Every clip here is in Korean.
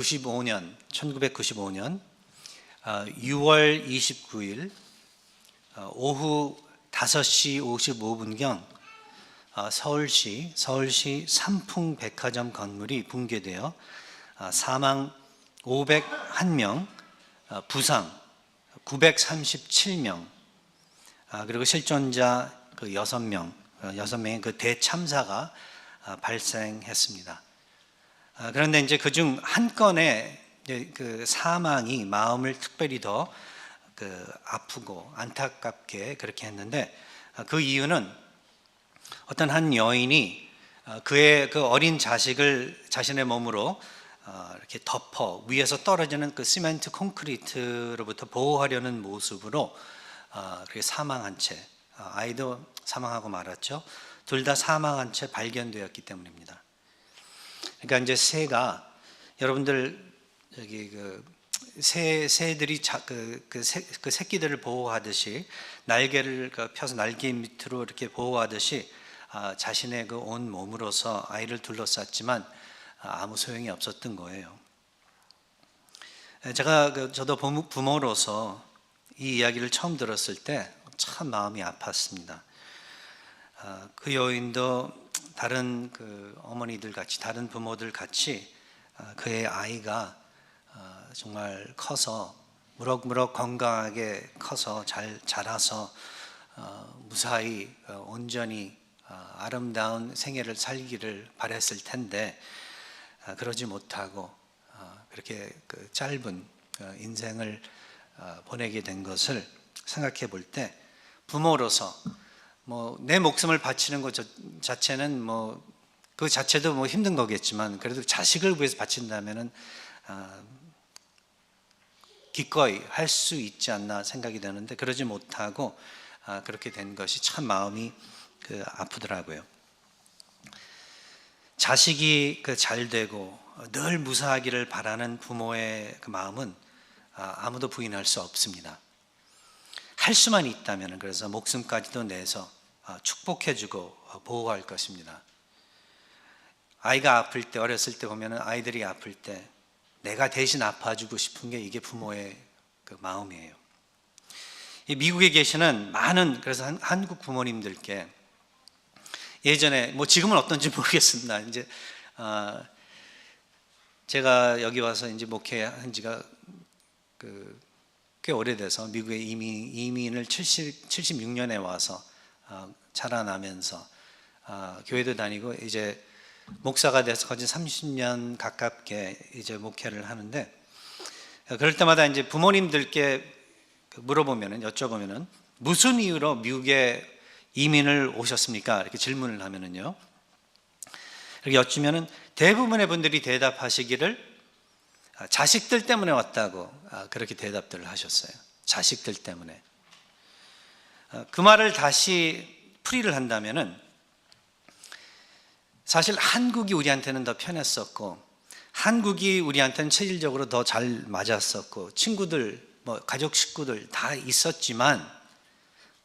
95년 1995년 6월 29일 어, 오후 5시 55분경 어, 서울시 서울시 삼풍 백화점 건물이 붕괴되어 어, 사망 501명, 어, 부상 937명, 아, 그리고 실존자 그 6명, 어, 6명의 그 대참사가 아, 발생했습니다. 아, 그런데 이제 그중한 이제 그 사망이 마음을 특별히 더 그 아프고 안타깝게 그렇게 했는데 아, 그 이유는 어떤 한 여인이 아, 그의 그 어린 자식을 자신의 몸으로 어, 이렇게 덮어 위에서 떨어지는 그 시멘트 콘크리트로부터 보호하려는 모습으로 어, 그렇게 사망한 채 아, 아이도 사망하고 말았죠. 둘 다 사망한 채 발견되었기 때문입니다. 그러니까 이제 새가 여러분들 여기 그 새 새들이 자, 그, 그, 새, 그 새끼들을 보호하듯이 날개를 그 펴서 날개 밑으로 이렇게 보호하듯이 아, 자신의 그 온 몸으로서 아이를 둘러쌌지만 아, 아무 소용이 없었던 거예요. 제가 그 저도 부모- 부모로서 이 이야기를 처음 들었을 때 참 마음이 아팠습니다. 아, 그 여인도 다른 그 어머니들 같이 다른 부모들 같이 아, 그의 아이가 아, 정말 커서 무럭무럭 건강하게 커서 잘 자라서 어, 무사히 어, 온전히 어, 아름다운 생애를 살기를 바랬을 텐데 아, 그러지 못하고 어, 그렇게 그 짧은 어, 인생을 어, 보내게 된 것을 생각해 볼 때 부모로서 뭐 내 목숨을 바치는 것 저- 자체는 뭐 그 자체도 뭐 힘든 거겠지만 그래도 자식을 위해서 바친다면은 아, 기꺼이 할 수 있지 않나 생각이 되는데 그러지 못하고 아, 그렇게 된 것이 참 마음이 그 아프더라고요. 자식이 그 잘 되고 늘 무사하기를 바라는 부모의 그 마음은 아, 아무도 부인할 수 없습니다. 할 수만 있다면 그래서 목숨까지도 내서 아, 축복해주고 어, 보호할 것입니다. 아이가 아플 때 어렸을 때 보면은 아이들이 아플 때 내가 대신 아파주고 싶은 게 이게 부모의 그 마음이에요. 이 미국에 계시는 많은 그래서 한, 한국 부모님들께 예전에 뭐 지금은 어떤지 모르겠습니다. 이제 아, 제가 여기 와서 이제 목회한 지가 그 꽤 오래돼서 미국에 이민 이민을 70 76년에 와서 아, 자라나면서 아, 교회도 다니고 이제 목사가 돼서 거진 30년 가깝게 이제 목회를 하는데 그럴 때마다 이제 부모님들께 물어보면은 여쭤보면은 무슨 이유로 미국에 이민을 오셨습니까? 이렇게 질문을 하면은요. 이렇게 여쭈면은 대부분의 분들이 대답하시기를 아, 자식들 때문에 왔다고 아, 그렇게 대답들을 하셨어요. 자식들 때문에. 아, 그 말을 다시 풀이를 한다면은 사실 한국이 우리한테는 더 편했었고 한국이 우리한테는 체질적으로 더 잘 맞았었고 친구들 뭐 가족 식구들 다 있었지만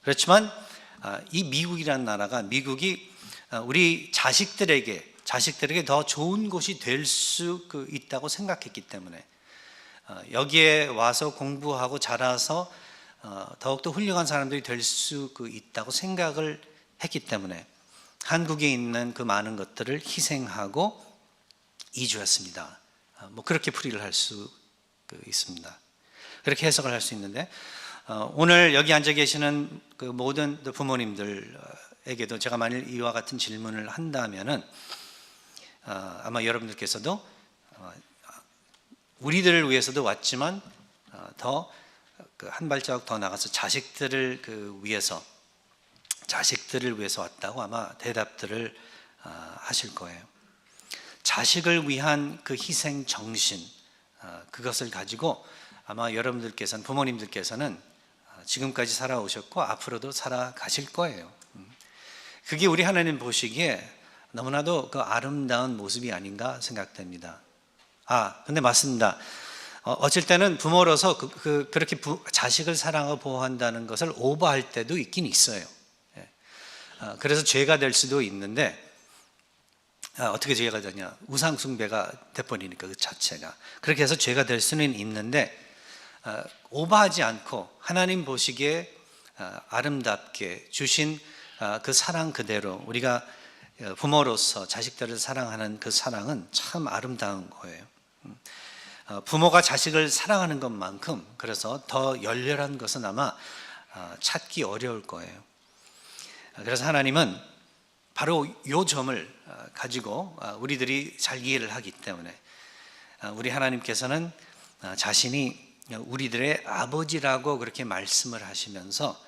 그렇지만 아, 이 미국이라는 나라가 미국이 아, 우리 자식들에게 자식들에게 더 좋은 곳이 될 수 있다고 생각했기 때문에 어, 여기에 와서 공부하고 자라서 어, 더욱더 훌륭한 사람들이 될 수 있다고 생각을 했기 때문에 한국에 있는 그 많은 것들을 희생하고 이주했습니다. 어, 뭐 그렇게 풀이를 할 수 있습니다. 그렇게 해석을 할 수 있는데 어, 오늘 여기 앉아 계시는 그 모든 부모님들에게도 제가 만일 이와 같은 질문을 한다면은 어, 아마 여러분들께서도 어, 우리들을 위해서도 왔지만 어, 더한 발자국 더 나가서 자식들을 그 위해서 자식들을 위해서 왔다고 아마 대답들을 어, 하실 거예요. 자식을 위한 그 희생 정신 어, 그것을 가지고 아마 여러분들께서는 부모님들께서는 어, 지금까지 살아오셨고 앞으로도 살아가실 거예요. 음. 그게 우리 하나님 보시기에 너무나도 그 아름다운 모습이 아닌가 생각됩니다. 아, 근데 맞습니다. 어, 어쩔 때는 부모로서 그, 그, 그렇게 부, 자식을 사랑하고 보호한다는 것을 오버할 때도 있긴 있어요. 예. 어, 그래서 죄가 될 수도 있는데 아, 어떻게 죄가 되냐? 우상 숭배가 돼버리니까 그 자체가 그렇게 해서 죄가 될 수는 있는데 아, 오버하지 않고 하나님 보시기에 아, 아름답게 주신 아, 그 사랑 그대로 우리가 어, 부모로서 자식들을 사랑하는 그 사랑은 참 아름다운 거예요. 음. 어, 부모가 자식을 사랑하는 것만큼 그래서 더 열렬한 것은 아마 아, 찾기 어려울 거예요. 아, 그래서 하나님은 바로 요 점을 아, 가지고 아, 우리들이 잘 이해를 하기 때문에 아, 우리 하나님께서는 아, 자신이 우리들의 아버지라고 그렇게 말씀을 하시면서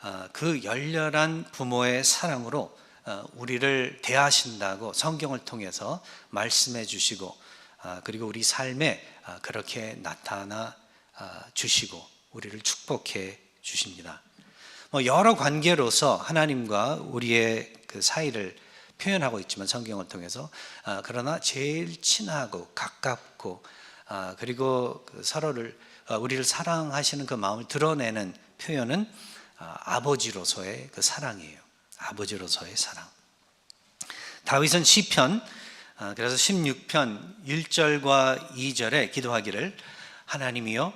아, 그 열렬한 부모의 사랑으로 아, 우리를 대하신다고 성경을 통해서 말씀해 주시고 아, 그리고 우리 삶에 아, 그렇게 나타나 아, 주시고 우리를 축복해 주십니다. 뭐 여러 관계로서 하나님과 우리의 그 사이를 표현하고 있지만 성경을 통해서 아, 그러나 제일 친하고 가깝고 아, 그리고 그 서로를 아, 우리를 사랑하시는 그 마음을 드러내는 표현은 아, 아버지로서의 그 사랑이에요. 아버지로서의 사랑. 다윗은 시편 아, 그래서 16편 1절과 2절에 기도하기를 하나님이여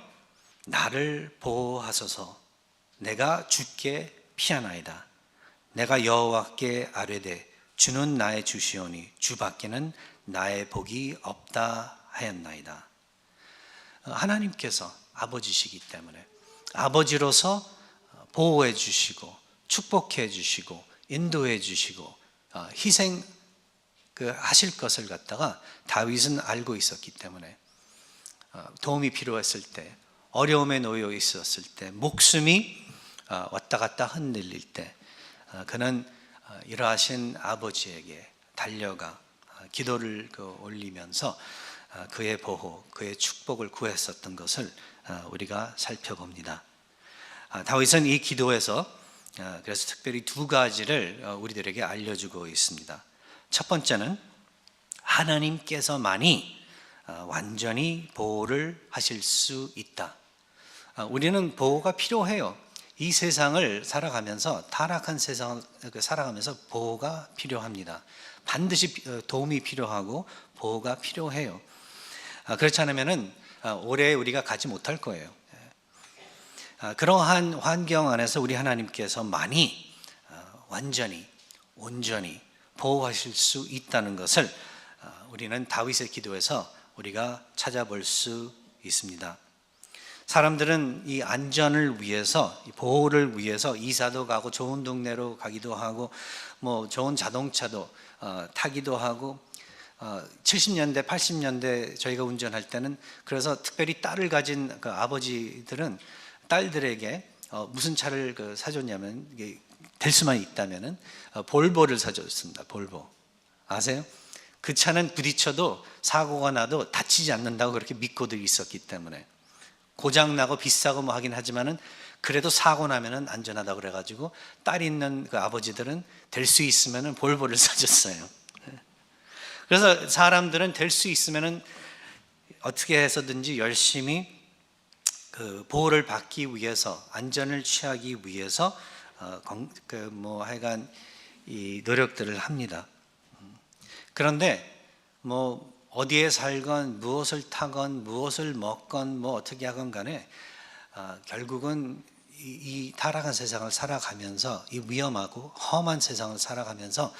나를 보호하소서. 내가 주께 피하나이다. 내가 여호와께 아뢰되 주는 나의 주시오니 주밖에는 나의 복이 없다 하였나이다. 어, 하나님께서 아버지시기 때문에 아버지로서 보호해 주시고 축복해 주시고 인도해 주시고 어, 희생 그 하실 것을 갖다가 다윗은 알고 있었기 때문에 어, 도움이 필요했을 때 어려움에 놓여 있었을 때 목숨이 어, 왔다 갔다 흔들릴 때 어, 그는 어, 이러하신 아버지에게 달려가 어, 기도를 그 올리면서 어, 그의 보호, 그의 축복을 구했었던 것을 어, 우리가 살펴봅니다. 아, 다윗은 이 기도에서 어, 그래서 특별히 두 가지를 어, 우리들에게 알려주고 있습니다. 첫 번째는 하나님께서만이 어, 완전히 보호를 하실 수 있다. 아, 우리는 보호가 필요해요. 이 세상을 살아가면서 타락한 세상을 살아가면서 보호가 필요합니다. 반드시 어, 도움이 필요하고 보호가 필요해요. 아, 그렇지 않으면은 아, 오래 우리가 가지 못할 거예요. 아, 그러한 환경 안에서 우리 하나님께서 많이 어, 완전히 온전히 보호하실 수 있다는 것을 어, 우리는 다윗의 기도에서 우리가 찾아볼 수 있습니다. 사람들은 이 안전을 위해서 이 보호를 위해서 이사도 가고 좋은 동네로 가기도 하고 뭐 좋은 자동차도 어, 타기도 하고 어, 70년대 80년대 저희가 운전할 때는 그래서 특별히 딸을 가진 그 아버지들은 딸들에게 어, 무슨 차를 그 사줬냐면 될 수만 있다면은 어, 볼보를 사줬습니다. 볼보 아세요? 그 차는 부딪혀도 사고가 나도 다치지 않는다고 그렇게 믿고들 있었기 때문에 고장 나고 비싸고 뭐 하긴 하지만은 그래도 사고 나면은 안전하다고 그래가지고 딸 있는 그 아버지들은 될 수 있으면은 볼보를 사줬어요. 그래서 사람들은 될 수 있으면은 어떻게 해서든지 열심히 그 보호를 받기 위해서 안전을 취하기 위해서 어, 그뭐 하여간 이 노력들을 합니다. 그런데 뭐 어디에 살건 무엇을 타건 무엇을 먹건 뭐 어떻게 하건 간에 아, 결국은 이, 이 타락한 세상을 살아가면서 이 위험하고 험한 세상을 살아가면서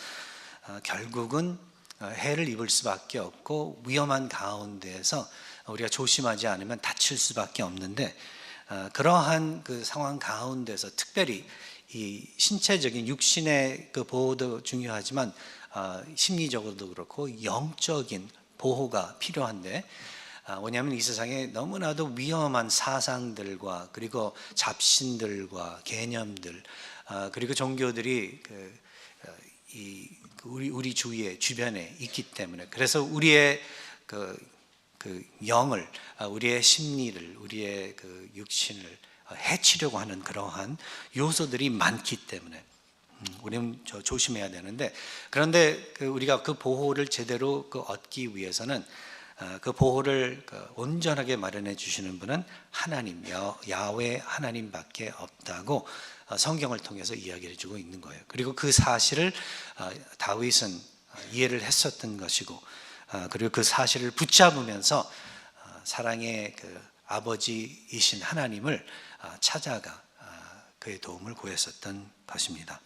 아, 결국은 어, 해를 입을 수밖에 없고 위험한 가운데에서 우리가 조심하지 않으면 다칠 수밖에 없는데 어, 그러한 그 상황 가운데서 특별히 이 신체적인 육신의 그 보호도 중요하지만 어, 심리적으로도 그렇고 영적인 보호가 필요한데 아, 왜냐하면 이 세상에 너무나도 위험한 사상들과 그리고 잡신들과 개념들 아, 그리고 종교들이 그, 어, 이 우리 우리 주위에 주변에 있기 때문에 그래서 우리의 그, 그 영을 아, 우리의 심리를 우리의 그 육신을 해치려고 하는 그러한 요소들이 많기 때문에 음, 우리는 저 조심해야 되는데 그런데 그 우리가 그 보호를 제대로 그 얻기 위해서는 어, 그 보호를 그 온전하게 마련해 주시는 분은 하나님 야, 야외 하나님밖에 없다고 어, 성경을 통해서 이야기를 해주고 있는 거예요. 그리고 그 사실을 어, 다윗은 이해를 했었던 것이고 아, 그리고 그 사실을 붙잡으면서 아, 사랑의 그 아버지이신 하나님을 아, 찾아가 아, 그의 도움을 구했었던 것입니다.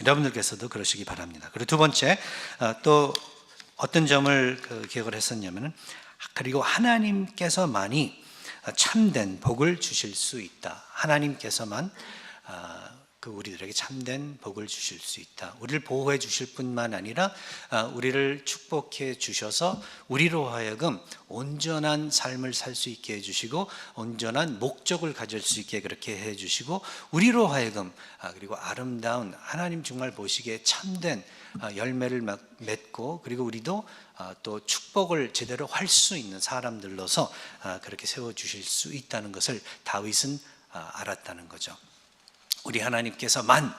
여러분들께서도 그러시기 바랍니다. 그리고 두 번째 아, 또 어떤 점을 그 기억을 했었냐면은 그리고 하나님께서만이 참된 복을 주실 수 있다. 하나님께서만 아, 그 우리들에게 참된 복을 주실 수 있다. 우리를 보호해 주실 뿐만 아니라 아, 우리를 축복해 주셔서 우리로 하여금 온전한 삶을 살 수 있게 해 주시고 온전한 목적을 가질 수 있게 그렇게 해 주시고 우리로 하여금 아, 그리고 아름다운 하나님 정말 보시기에 참된 아, 열매를 막 맺고 그리고 우리도 아, 또 축복을 제대로 할 수 있는 사람들로서 아, 그렇게 세워 주실 수 있다는 것을 다윗은 아, 알았다는 거죠. 우리 하나님께서만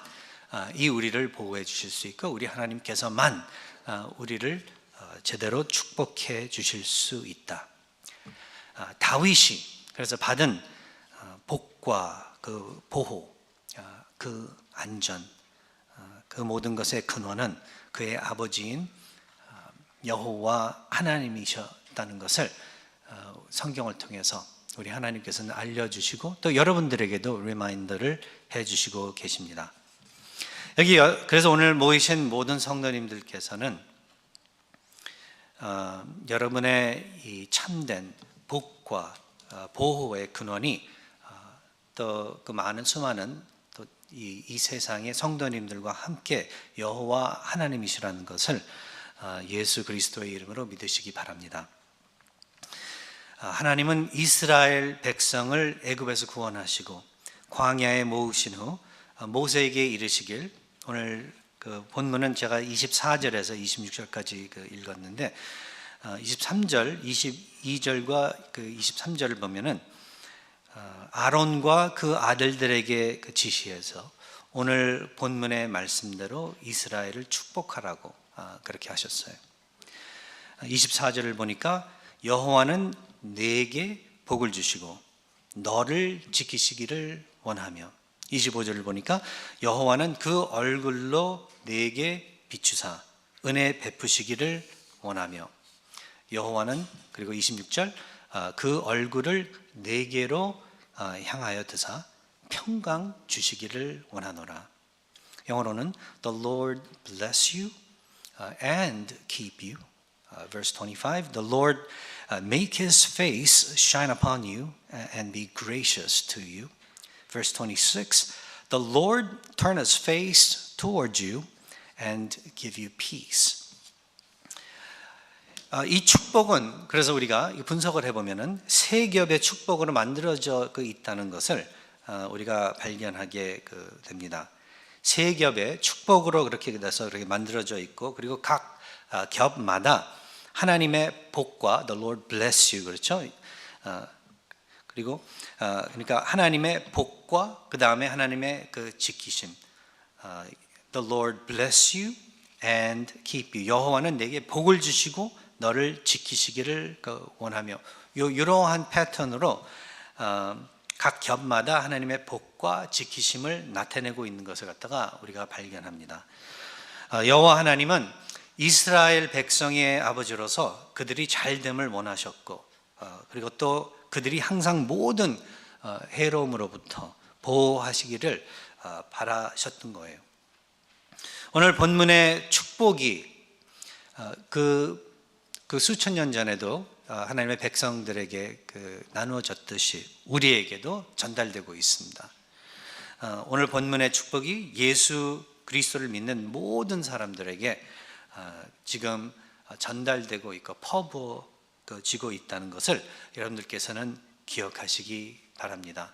아, 이 우리를 보호해 주실 수 있고 우리 하나님께서만 아, 우리를 어, 제대로 축복해 주실 수 있다. 아, 다윗이 그래서 받은 어, 복과 그 보호, 아, 그 안전, 아, 그 모든 것의 근원은 그의 아버지인 아, 여호와 하나님이셨다는 것을 어, 성경을 통해서 우리 하나님께서는 알려주시고 또 여러분들에게도 리마인더를 해주시고 계십니다. 여기 여- 그래서 오늘 모이신 모든 성도님들께서는 어, 여러분의 이 참된 복과 어, 보호의 근원이 어, 또그 많은 수많은 또이 이 세상의 성도님들과 함께 여호와 하나님이시라는 것을 어, 예수 그리스도의 이름으로 믿으시기 바랍니다. 아, 하나님은 이스라엘 백성을 애굽에서 구원하시고 광야에 모으신 후 아, 모세에게 이르시길 오늘 그 본문은 제가 24절에서 26절까지 그 읽었는데 아, 23절, 22절과 그 23절을 보면은 아, 아론과 그 아들들에게 그 지시해서 오늘 본문의 말씀대로 이스라엘을 축복하라고 아, 그렇게 하셨어요. 24절을 보니까 여호와는 내게 복을 주시고 너를 지키시기를 원하며 25절을 보니까 여호와는 그 얼굴로 내게 비추사 은혜 베푸시기를 원하며 여호와는 그리고 26절 아, 그 얼굴을 내게로 아, 향하여 드사 평강 주시기를 원하노라. 영어로는 The Lord bless you uh, and keep you. Verse 25 The Lord make his face shine upon you and be gracious to you. Verse 26 The Lord turn his face toward you and give you peace. 아, 이 축복은 그래서 우리가 이 분석을 해보면은 세 겹의 축복으로 만들어져 그 있다는 것을 아, 우리가 발견하게 그 됩니다. 세 겹의 축복으로 그렇게 돼서 그렇게 만들어져 있고 그리고 각 아, 겹마다 하나님의 복과 the Lord bless you 그렇죠. 아, 그리고 아, 그러니까 하나님의 복과 그 다음에 하나님의 그 지키심. 아, The Lord bless you and keep you. 여호와는 내게 복을 주시고 너를 지키시기를 그 원하며 요 이러한 패턴으로 어, 각 겹마다 하나님의 복과 지키심을 나타내고 있는 것을 갖다가 우리가 발견합니다. 어, 여호와 하나님은 이스라엘 백성의 아버지로서 그들이 잘됨을 원하셨고 어, 그리고 또 그들이 항상 모든 어, 해로움으로부터 보호하시기를 어, 바라셨던 거예요. 오늘 본문의 축복이 어, 그, 그 수천 년 전에도 어, 하나님의 백성들에게 그 나누어졌듯이 우리에게도 전달되고 있습니다. 어, 오늘 본문의 축복이 예수 그리스도를 믿는 모든 사람들에게 어, 지금 전달되고 있고 퍼부어지고 있다는 것을 여러분들께서는 기억하시기 바랍니다.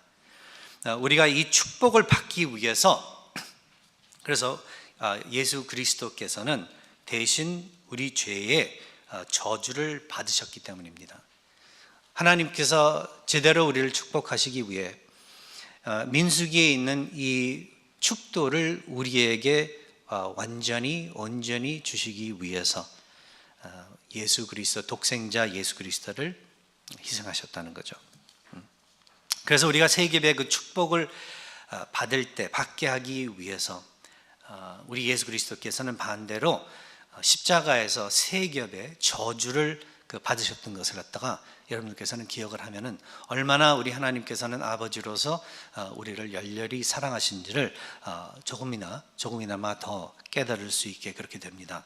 어, 우리가 이 축복을 받기 위해서 그래서 아, 예수 그리스도께서는 대신 우리 죄의 아, 저주를 받으셨기 때문입니다. 하나님께서 제대로 우리를 축복하시기 위해 아, 민수기에 있는 이 축도를 우리에게 아, 완전히 온전히 주시기 위해서 아, 예수 그리스도 독생자 예수 그리스도를 희생하셨다는 거죠. 음. 그래서 우리가 세계의 그 축복을 아, 받을 때 받게 하기 위해서 어, 우리 예수 그리스도께서는 반대로 십자가에서 세 겹의 저주를 그 받으셨던 것을 갖다가 여러분들께서는 기억을 하면은 얼마나 우리 하나님께서는 아버지로서 어, 우리를 열렬히 사랑하신지를 어, 조금이나 조금이나마 더 깨달을 수 있게 그렇게 됩니다.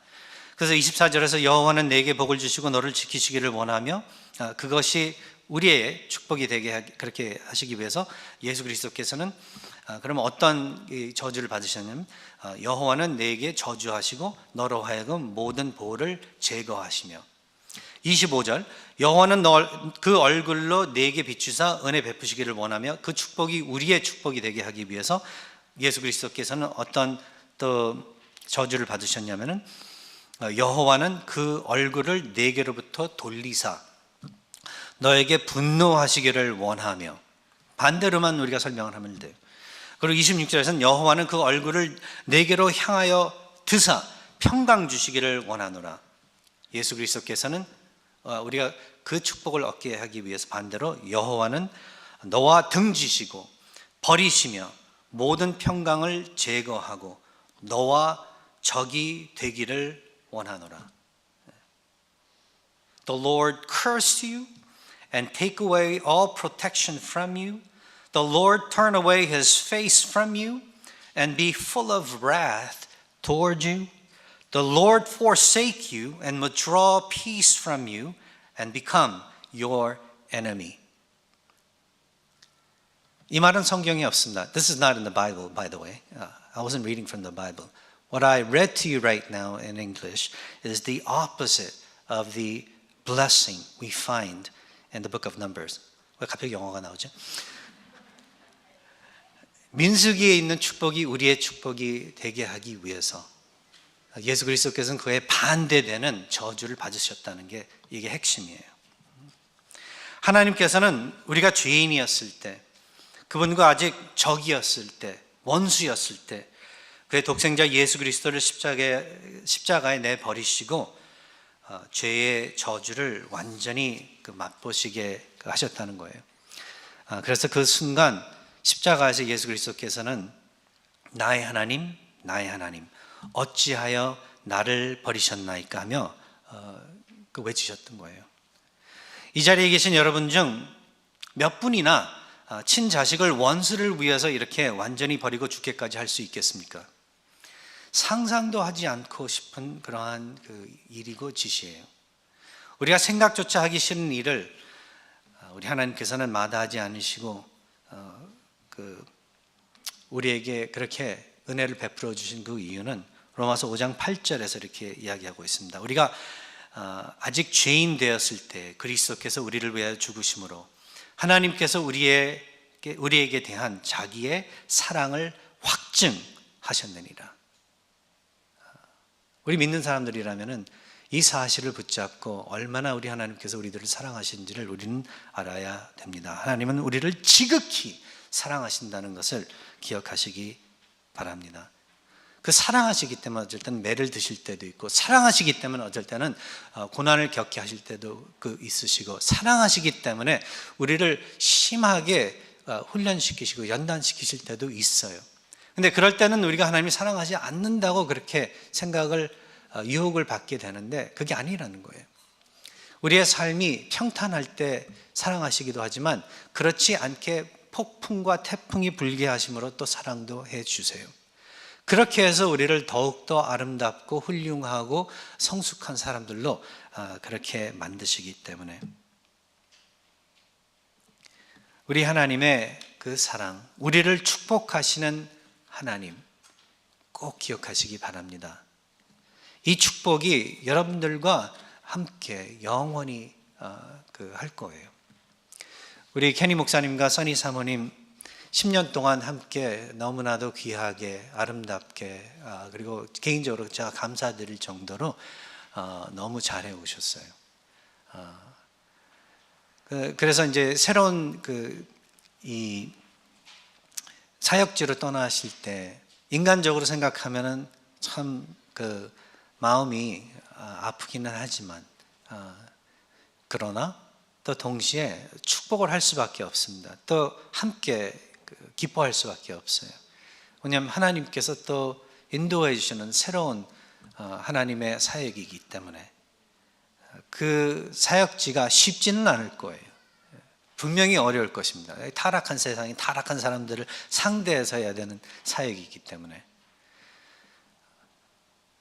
그래서 24절에서 여호와는 내게 복을 주시고 너를 지키시기를 원하며 아, 그것이 우리의 축복이 되게 하- 그렇게 하시기 위해서 예수 그리스도께서는 아, 그러면 어떤 이 저주를 받으셨냐면 아, 여호와는 내게 저주하시고 너로 하여금 모든 보호를 제거하시며 25절 여호와는 너그 얼굴로 내게 비추사 은혜 베푸시기를 원하며 그 축복이 우리의 축복이 되게 하기 위해서 예수 그리스도께서는 어떤 또 저주를 받으셨냐면은 어, 여호와는 그 얼굴을 내게로부터 돌리사 너에게 분노하시기를 원하며 반대로만 우리가 설명을 하면 돼요. 그리고 26절에서는 여호와는 그 얼굴을 내게로 향하여 드사 평강 주시기를 원하노라. 예수 그리스도께서는 어, 우리가 그 축복을 얻게 하기 위해서 반대로 여호와는 너와 등지시고 버리시며 모든 평강을 제거하고 너와 적이 되기를 원하노라. The Lord curse you and take away all protection from you. The Lord turn away his face from you and be full of wrath toward you. The Lord forsake you and withdraw peace from you and become your enemy. 이 말은 성경에 없습니다. This is not in the Bible, by the way. Uh, I wasn't reading from the Bible. What I read to you right now in English is the opposite of the blessing we find in the book of Numbers. 왜 갑자기 영어가 나오죠? 민수기에 있는 축복이 우리의 축복이 되게 하기 위해서 예수 그리스도께서는 그에 반대되는 저주를 받으셨다는 게 이게 핵심이에요. 하나님께서는 우리가 죄인이었을 때, 그분과 아직 적이었을 때, 원수였을 때, 그의 독생자 예수 그리스도를 십자가에, 십자가에 내 버리시고 어, 죄의 저주를 완전히 그 맛보시게 하셨다는 거예요. 아, 그래서 그 순간 십자가에서 예수 그리스도께서는 나의 하나님, 나의 하나님, 어찌하여 나를 버리셨나이까 하며 어, 그 외치셨던 거예요. 이 자리에 계신 여러분 중 몇 분이나 아, 친자식을 원수를 위해서 이렇게 완전히 버리고 죽게까지 할 수 있겠습니까? 상상도 하지 않고 싶은 그러한 그 일이고 짓이에요. 우리가 생각조차 하기 싫은 일을 아, 우리 하나님께서는 마다하지 않으시고 어, 그 우리에게 그렇게 은혜를 베풀어 주신 그 이유는 로마서 5장 8절에서 이렇게 이야기하고 있습니다. 우리가 어, 아직 죄인 되었을 때 그리스도께서 우리를 위하여 죽으심으로 하나님께서 우리에게 우리에게 대한 자기의 사랑을 확증하셨느니라. 우리 믿는 사람들이라면은 이 사실을 붙잡고 얼마나 우리 하나님께서 우리들을 사랑하신지를 우리는 알아야 됩니다. 하나님은 우리를 지극히 사랑하신다는 것을 기억하시기 바랍니다. 그 사랑하시기 때문에 어쩔 때는 매를 드실 때도 있고 사랑하시기 때문에 어쩔 때는 어, 고난을 겪게 하실 때도 그 있으시고 사랑하시기 때문에 우리를 심하게 어, 훈련시키시고 연단시키실 때도 있어요. 근데 그럴 때는 우리가 하나님이 사랑하지 않는다고 그렇게 생각을 어, 유혹을 받게 되는데 그게 아니라는 거예요. 우리의 삶이 평탄할 때 사랑하시기도 하지만 그렇지 않게 폭풍과 태풍이 불게 하심으로 또 사랑도 해 주세요. 그렇게 해서 우리를 더욱더 아름답고 훌륭하고 성숙한 사람들로 아, 그렇게 만드시기 때문에 우리 하나님의 그 사랑, 우리를 축복하시는 하나님 꼭 기억하시기 바랍니다. 이 축복이 여러분들과 함께 영원히 어, 그할 거예요. 우리 케니 목사님과 써니 사모님 10년 동안 함께 너무나도 귀하게 아름답게 아, 그리고 개인적으로 제가 감사드릴 정도로 어, 너무 잘해 오셨어요. 어, 그- 그래서 이제 새로운 그 이 사역지로 떠나실 때 인간적으로 생각하면은 참 그 마음이 아, 아프기는 하지만 아, 그러나 또 동시에 축복을 할 수밖에 없습니다. 또 함께 그 기뻐할 수밖에 없어요. 왜냐하면 하나님께서 또 인도해 주시는 새로운 어, 하나님의 사역이기 때문에 그 사역지가 쉽지는 않을 거예요. 분명히 어려울 것입니다. 타락한 세상이 타락한 사람들을 상대해서 해야 되는 사역이기 때문에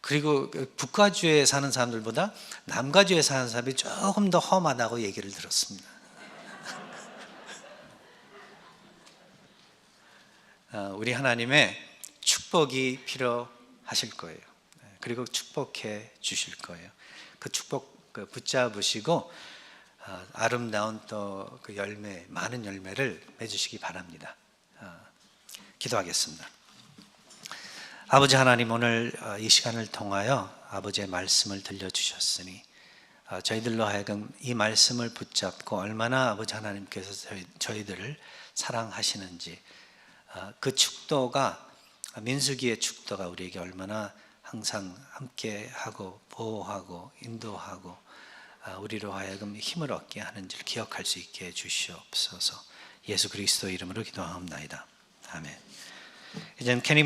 그리고 그 북가주에 사는 사람들보다 남가주에 사는 사람이 조금 더 험하다고 얘기를 들었습니다. 어, 우리 하나님의 축복이 필요하실 거예요. 네, 그리고 축복해 주실 거예요. 그 축복 그 붙잡으시고 어, 아름다운 또 그 열매, 많은 열매를 맺으시기 바랍니다. 어, 기도하겠습니다. 아버지 하나님 오늘 어, 이 시간을 통하여 아버지의 말씀을 들려주셨으니 어, 저희들로 하여금 이 말씀을 붙잡고 얼마나 아버지 하나님께서 저희, 저희들을 사랑하시는지 어, 그 축도가 민수기의 축도가 우리에게 얼마나 항상 함께하고 보호하고 인도하고 아, 우리로 하여금 힘을 얻게 하는지를 기억할 수 있게 해 주시옵소서. 예수 그리스도 이름으로 기도하옵나이다. 아멘. 이제는 캐니